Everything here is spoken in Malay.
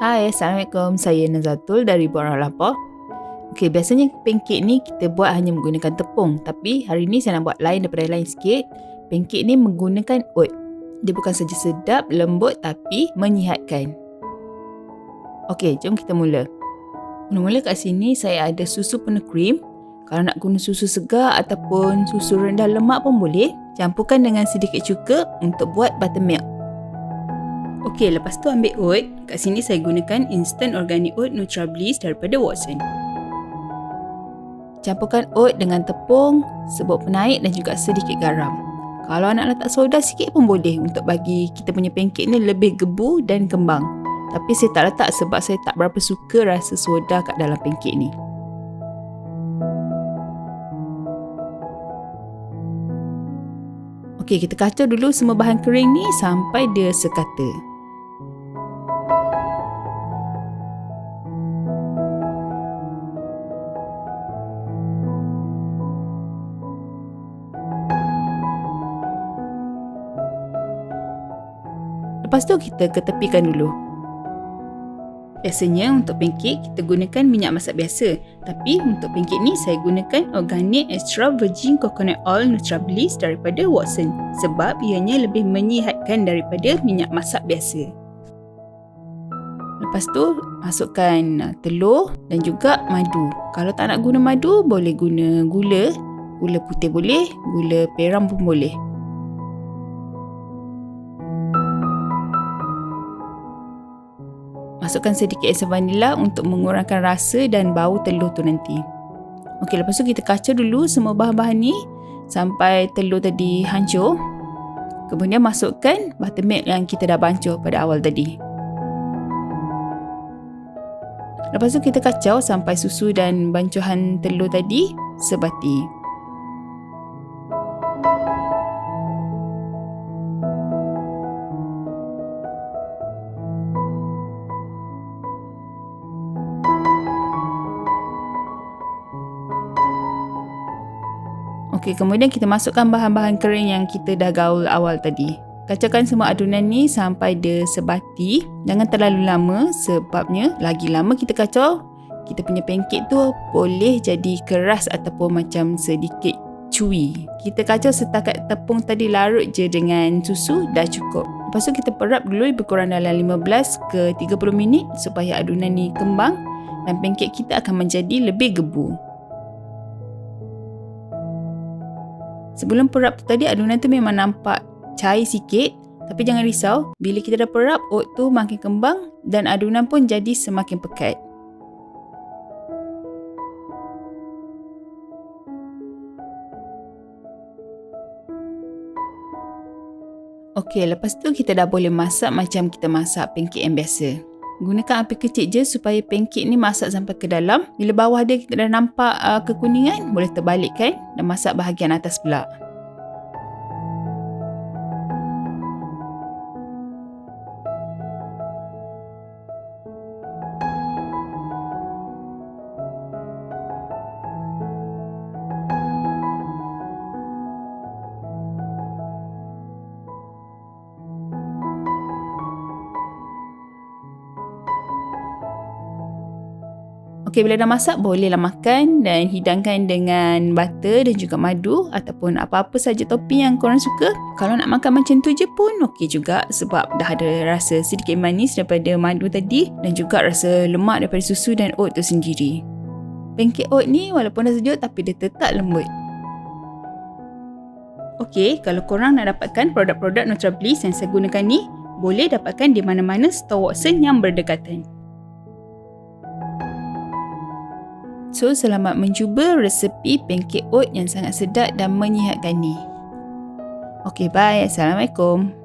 Hai, Assalamualaikum. Saya Nazatul dari Buat Lapor. Okey, biasanya pancake ni kita buat hanya menggunakan tepung. Tapi hari ni saya nak buat lain daripada lain sikit. Pancake ni menggunakan oat. Dia bukan saja sedap, lembut tapi menyihatkan. Okey, jom kita mula. Mula-mula kat sini saya ada susu penuh krim. Kalau nak guna susu segar ataupun susu rendah lemak pun boleh. Campurkan dengan sedikit cuka untuk buat buttermilk. Okey, lepas tu ambil oat. Kat sini saya gunakan instant organic oat Nutrabliss daripada Watson. Campurkan oat dengan tepung, serbuk penaik dan juga sedikit garam. Kalau nak letak soda sikit pun boleh untuk bagi kita punya pancake ni lebih gebu dan kembang. Tapi saya tak letak sebab saya tak berapa suka rasa soda kat dalam pancake ni. Okey, kita kacau dulu semua bahan kering ni sampai dia sekata. Lepas tu kita ketepikan dulu. Biasanya untuk pancake kita gunakan minyak masak biasa. Tapi untuk pancake ni saya gunakan organic extra virgin coconut oil Nutrabliss daripada Watson. Sebab ianya lebih menyihatkan daripada minyak masak biasa. Lepas tu masukkan telur dan juga madu. Kalau tak nak guna madu boleh guna gula. Gula putih boleh, gula peram pun boleh. Masukkan sedikit esen vanila untuk mengurangkan rasa dan bau telur tu nanti. Okey, lepas tu kita kacau dulu semua bahan-bahan ni sampai telur tadi hancur. Kemudian masukkan buttermilk yang kita dah bancuh pada awal tadi. Lepas tu kita kacau sampai susu dan bancuhan telur tadi sebati. Okey, kemudian kita masukkan bahan-bahan kering yang kita dah gaul awal tadi. Kacaukan semua adunan ni sampai dia sebati. Jangan terlalu lama sebabnya lagi lama kita kacau, kita punya pancake tu boleh jadi keras ataupun macam sedikit chewy. Kita kacau setakat tepung tadi larut je dengan susu dah cukup. Lepas tu kita perap dulu lebih kurang dalam 15 ke 30 minit supaya adunan ni kembang dan pancake kita akan menjadi lebih gebu. Sebelum perap tu tadi adunan tu memang nampak cair sikit tapi jangan risau bila kita dah perap oat tu makin kembang dan adunan pun jadi semakin pekat. Okey, lepas tu kita dah boleh masak macam kita masak pancake yang biasa. Gunakan api kecil je supaya pancake ni masak sampai ke dalam. Bila bawah dia kita dah nampak uh, kekuningan, boleh terbalikkan dan masak bahagian atas pula. Okey, bila dah masak, bolehlah makan dan hidangkan dengan butter dan juga madu ataupun apa-apa saja topping yang korang suka. Kalau nak makan macam tu je pun okey juga sebab dah ada rasa sedikit manis daripada madu tadi dan juga rasa lemak daripada susu dan oat tu sendiri. Pancake oat ni walaupun dah sejuk tapi dia tetap lembut. Okey, kalau korang nak dapatkan produk-produk Nutrabliss yang saya gunakan ni, boleh dapatkan di mana-mana store Watson yang berdekatan. So, selamat mencuba resepi pancake oat yang sangat sedap dan menyihatkan ni. Okay, bye. Assalamualaikum.